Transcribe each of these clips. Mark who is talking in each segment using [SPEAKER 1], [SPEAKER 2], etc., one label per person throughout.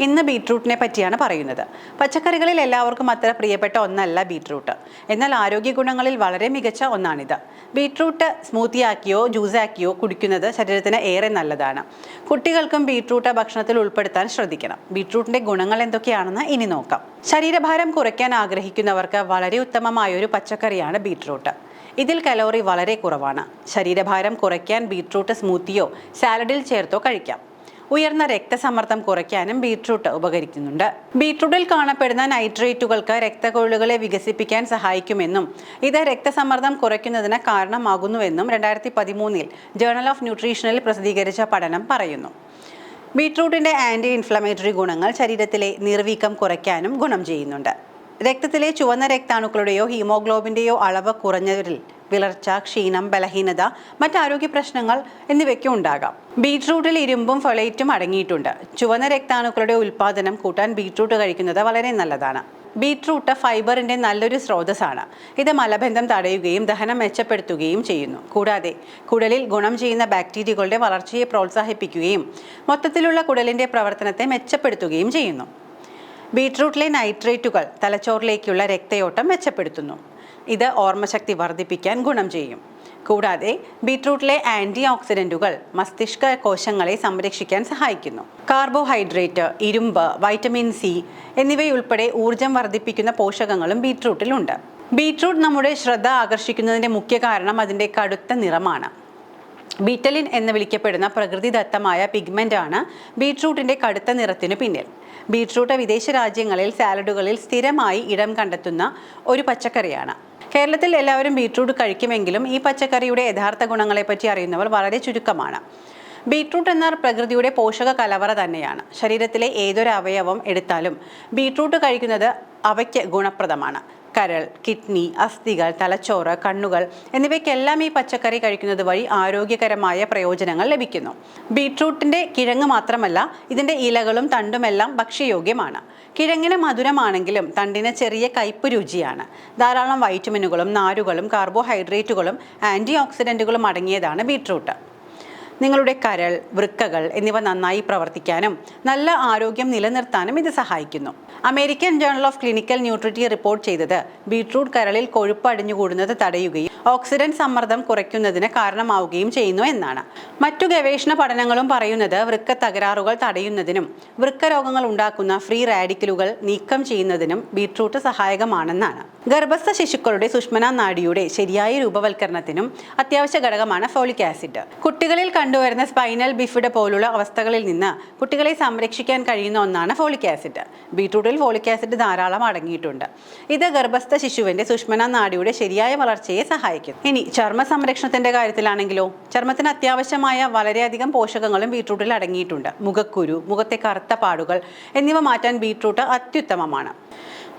[SPEAKER 1] ഇന്ന് ബീട്രൂട്ടിനെ പറ്റിയാണ് പറയുന്നത്. പച്ചക്കറികളിൽ എല്ലാവർക്കും അത്ര പ്രിയപ്പെട്ട ഒന്നല്ല ബീട്രൂട്ട്. എന്നാൽ ആരോഗ്യ ഗുണങ്ങളിൽ വളരെ മികച്ച ഒന്നാണിത്. ബീട്രൂട്ട് സ്മൂത്തിയാക്കിയോ ജ്യൂസാക്കിയോ കുടിക്കുന്നത് ശരീരത്തിന് ഏറെ നല്ലതാണ്. കുട്ടികൾക്കും ബീട്രൂട്ട് ഭക്ഷണത്തിൽ ഉൾപ്പെടുത്താൻ ശ്രദ്ധിക്കണം. ബീട്രൂട്ടിന്റെ ഗുണങ്ങൾ എന്തൊക്കെയാണെന്ന് ഇനി നോക്കാം. ശരീരഭാരം കുറയ്ക്കാൻ ആഗ്രഹിക്കുന്നവർക്ക് വളരെ ഉത്തമമായ ഒരു പച്ചക്കറിയാണ് ബീട്രൂട്ട്. ഇതിൽ കലോറി വളരെ കുറവാണ്. ശരീരഭാരം കുറയ്ക്കാൻ ബീട്രൂട്ട് സ്മൂത്തിയോ സാലഡിൽ ചേർത്തോ കഴിക്കാം. ഉയർന്ന രക്തസമ്മർദ്ദം കുറയ്ക്കാനും ബീട്രൂട്ട് ഉപകരിക്കുന്നുണ്ട്. ബീട്രൂട്ടിൽ കാണപ്പെടുന്ന നൈട്രേറ്റുകൾക്ക് രക്തക്കൊഴലുകളെ വികസിപ്പിക്കാൻ സഹായിക്കുമെന്നും ഇത് രക്തസമ്മർദ്ദം കുറയ്ക്കുന്നതിന് കാരണമാകുന്നുവെന്നും രണ്ടായിരത്തി പതിമൂന്നിൽ ജേണൽ ഓഫ് ന്യൂട്രീഷനിൽ പ്രസിദ്ധീകരിച്ച പഠനം പറയുന്നു. ബീട്രൂട്ടിന്റെ ആന്റി ഇൻഫ്ലമേറ്ററി ഗുണങ്ങൾ ശരീരത്തിലെ നിർവീക്കം കുറയ്ക്കാനും ഗുണം ചെയ്യുന്നുണ്ട്. രക്തത്തിലെ ചുവന്ന രക്താണുക്കളുടെയോ ഹീമോഗ്ലോബിന്റെയോ അളവ് കുറഞ്ഞവരിൽ വിളർച്ച ക്ഷീണം ബലഹീനത മറ്റാരോഗ്യ പ്രശ്നങ്ങൾ എന്നിവയ്ക്കും ഉണ്ടാകാം. ബീട്രൂട്ടിൽ ഇരുമ്പും ഫൊളേറ്റും അടങ്ങിയിട്ടുണ്ട്. ചുവന്ന രക്താണുക്കളുടെ ഉൽപ്പാദനം കൂട്ടാൻ ബീട്രൂട്ട് കഴിക്കുന്നത് വളരെ നല്ലതാണ്. ബീട്രൂട്ട് ഫൈബറിന്റെ നല്ലൊരു സ്രോതസ്സാണ്. ഇത് മലബന്ധം തടയുകയും ദഹനം മെച്ചപ്പെടുത്തുകയും ചെയ്യുന്നു. കൂടാതെ കുടലിൽ ഗുണം ചെയ്യുന്ന ബാക്ടീരിയകളുടെ വളർച്ചയെ പ്രോത്സാഹിപ്പിക്കുകയും മൊത്തത്തിലുള്ള കുടലിന്റെ പ്രവർത്തനത്തെ മെച്ചപ്പെടുത്തുകയും ചെയ്യുന്നു. ബീട്രൂട്ടിലെ നൈട്രേറ്റുകൾ തലച്ചോറിലേക്കുള്ള രക്തയോട്ടം മെച്ചപ്പെടുത്തുന്നു. ഇത് ഓർമ്മശക്തി വർദ്ധിപ്പിക്കാൻ ഗുണം ചെയ്യും. കൂടാതെ ബീട്രൂട്ടിലെ ആന്റി ഓക്സിഡന്റുകൾ മസ്തിഷ്ക കോശങ്ങളെ സംരക്ഷിക്കാൻ സഹായിക്കുന്നു. കാർബോഹൈഡ്രേറ്റ് ഇരുമ്പ് വൈറ്റമിൻ സി എന്നിവയുൾപ്പെടെ ഊർജം വർദ്ധിപ്പിക്കുന്ന പോഷകങ്ങളും ബീട്രൂട്ടിലുണ്ട്. ബീട്രൂട്ട് നമ്മുടെ ശ്രദ്ധ ആകർഷിക്കുന്നതിന്റെ മുഖ്യ കാരണം അതിന്റെ കടുത്ത നിറമാണ്. ബീറ്റലിൻ എന്ന് വിളിക്കപ്പെടുന്ന പ്രകൃതിദത്തമായ പിഗ്മെന്റ് ആണ് ബീട്രൂട്ടിന്റെ കടുത്ത നിറത്തിന് പിന്നിൽ. ബീട്രൂട്ട് വിദേശ രാജ്യങ്ങളിൽ സാലഡുകളിൽ സ്ഥിരമായി ഇടം കണ്ടെത്തുന്ന ഒരു പച്ചക്കറിയാണ്. കേരളത്തിൽ എല്ലാവരും ബീട്രൂട്ട് കഴിക്കുമെങ്കിലും ഈ പച്ചക്കറിയുടെ യഥാർത്ഥ ഗുണങ്ങളെപ്പറ്റി അറിയുന്നവർ വളരെ ചുരുക്കമാണ്. ബീട്രൂട്ട് എന്നാൽ പ്രകൃതിയുടെ പോഷക കലവറ തന്നെയാണ്. ശരീരത്തിലെ ഏതൊരു അവയവം എടുത്താലും ബീട്രൂട്ട് കഴിക്കുന്നത് അവയ്ക്ക് ഗുണപ്രദമാണ്. കരൾ കിഡ്നി അസ്ഥികൾ തലച്ചോറ് കണ്ണുകൾ എന്നിവയ്ക്കെല്ലാം ഈ പച്ചക്കറി കഴിക്കുന്നത് വഴി ആരോഗ്യകരമായ പ്രയോജനങ്ങൾ ലഭിക്കുന്നു. ബീട്രൂട്ടിന്റെ കിഴങ്ങ് മാത്രമല്ല ഇതിന്റെ ഇലകളും തണ്ടുമെല്ലാം ഭക്ഷ്യയോഗ്യമാണ്. കിഴങ്ങിന് മധുരമാണെങ്കിലും തണ്ടിന് ചെറിയ കയ്പ് രുചിയാണ്. ധാരാളം വൈറ്റമിനുകളും നാരുകളും കാർബോഹൈഡ്രേറ്റുകളും ആന്റി ഓക്സിഡന്റുകളും അടങ്ങിയതാണ് ബീട്രൂട്ട്. നിങ്ങളുടെ കരൾ വൃക്കകൾ എന്നിവ നന്നായി പ്രവർത്തിക്കാനും നല്ല ആരോഗ്യം നിലനിർത്താനും ഇത് സഹായിക്കുന്നു. American journal of clinical nutrition report ചെയ്തത് ബീട്രൂട്ട് കരളിൽ കൊഴുപ്പ് അടിഞ്ഞുകൂടുന്നത് തടയുകയും ഓക്സിഡന്റ് സമ്മർദ്ദം കുറയ്ക്കുന്നതിന് കാരണമാവുകയും ചെയ്യുന്നു എന്നാണ്. മറ്റു ഗവേഷണ പഠനങ്ങളും പറയുന്നത് വൃക്ക തകരാറുകൾ തടയുന്നതിനും വൃക്ക രോഗങ്ങൾ ഉണ്ടാക്കുന്ന ഫ്രീ റാഡിക്കലുകൾ നീക്കം ചെയ്യുന്നതിനും ബീട്രൂട്ട് സഹായകമാണെന്നാണ്. ഗർഭസ്ഥ ശിശുക്കളുടെ സുഷ്മന നാഡിയുടെ ശരിയായ രൂപവൽക്കരണത്തിനും അത്യാവശ്യ ഘടകമാണ് ഫോളിക് ആസിഡ്. കുട്ടികളിൽ കണ്ടുവരുന്ന സ്പൈനൽ ബിഫിഡ പോലുള്ള അവസ്ഥകളിൽ നിന്ന് കുട്ടികളെ സംരക്ഷിക്കാൻ കഴിയുന്ന ഒന്നാണ് ഫോളിക് ആസിഡ്. ബീട്രൂട്ടിൽ ഫോളിക് ആസിഡ് ധാരാളം അടങ്ങിയിട്ടുണ്ട്. ഇത് ഗർഭസ്ഥ ശിശുവിന്റെ സുഷ്മന നാടിയുടെ ശരിയായ വളർച്ചയെ സഹായിക്കും. ഇനി ചർമ്മ സംരക്ഷണത്തിന്റെ കാര്യത്തിലാണെങ്കിലോ? ചർമ്മത്തിന് അത്യാവശ്യമായ വളരെയധികം പോഷകങ്ങളും ബീട്രൂട്ടിൽ അടങ്ങിയിട്ടുണ്ട്. മുഖക്കുരു മുഖത്തെ കറുത്ത പാടുകൾ എന്നിവ മാറ്റാൻ ബീട്രൂട്ട് അത്യുത്തമമാണ്.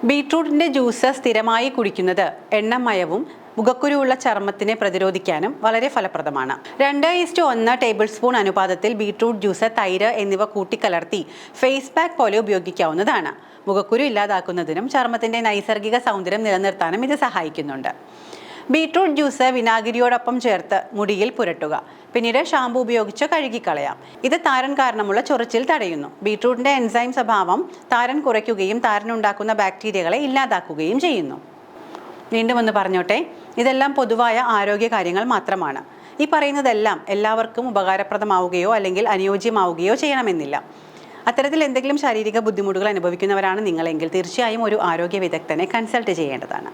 [SPEAKER 1] ബീട്രൂട്ടിന്റെ ജ്യൂസ് സ്ഥിരമായി കുടിക്കുന്നത് എണ്ണമയവും മുഖക്കുരുവുള്ള ചർമ്മത്തിനെ പ്രതിരോധിക്കാനും വളരെ ഫലപ്രദമാണ്. രണ്ട് ഈസ്റ്റ് ഒന്ന് ടേബിൾ സ്പൂൺ അനുപാതത്തിൽ ബീട്രൂട്ട് ജ്യൂസ് തൈര് എന്നിവ കൂട്ടിക്കലർത്തി ഫേസ് പാക്ക് പോലെ ഉപയോഗിക്കാവുന്നതാണ്. മുഖക്കുരു ഇല്ലാതാക്കുന്നതിനും ചർമ്മത്തിന്റെ നൈസർഗിക സൗന്ദര്യം നിലനിർത്താനും ഇത് സഹായിക്കുന്നുണ്ട്. ബീട്രൂട്ട് ജ്യൂസ് വിനാഗിരിയോടൊപ്പം ചേർത്ത് മുടിയിൽ പുരട്ടുക. പിന്നീട് ഷാമ്പു ഉപയോഗിച്ച് കഴുകിക്കളയാം. ഇത് താരൻ കാരണമുള്ള ചൊറിച്ചിൽ തടയുന്നു. ബീട്രൂട്ടിന്റെ എൻസൈം സ്വഭാവം താരൻ കുറയ്ക്കുകയും താരൻ ഉണ്ടാക്കുന്ന ബാക്ടീരിയകളെ ഇല്ലാതാക്കുകയും ചെയ്യുന്നു. വീണ്ടും ഒന്ന് പറഞ്ഞോട്ടെ. ഇതെല്ലാം പൊതുവായ ആരോഗ്യ കാര്യങ്ങൾ മാത്രമാണ്. ഈ പറയുന്നതെല്ലാം എല്ലാവർക്കും ഉപകാരപ്രദമാവുകയോ അല്ലെങ്കിൽ അനുയോജ്യമാവുകയോ ചെയ്യണമെന്നില്ല. അത്തരത്തിൽ എന്തെങ്കിലും ശാരീരിക ബുദ്ധിമുട്ടുകൾ അനുഭവിക്കുന്നവരാണ് നിങ്ങളെങ്കിൽ തീർച്ചയായും ഒരു ആരോഗ്യ വിദഗ്ധനെ കൺസൾട്ട് ചെയ്യേണ്ടതാണ്.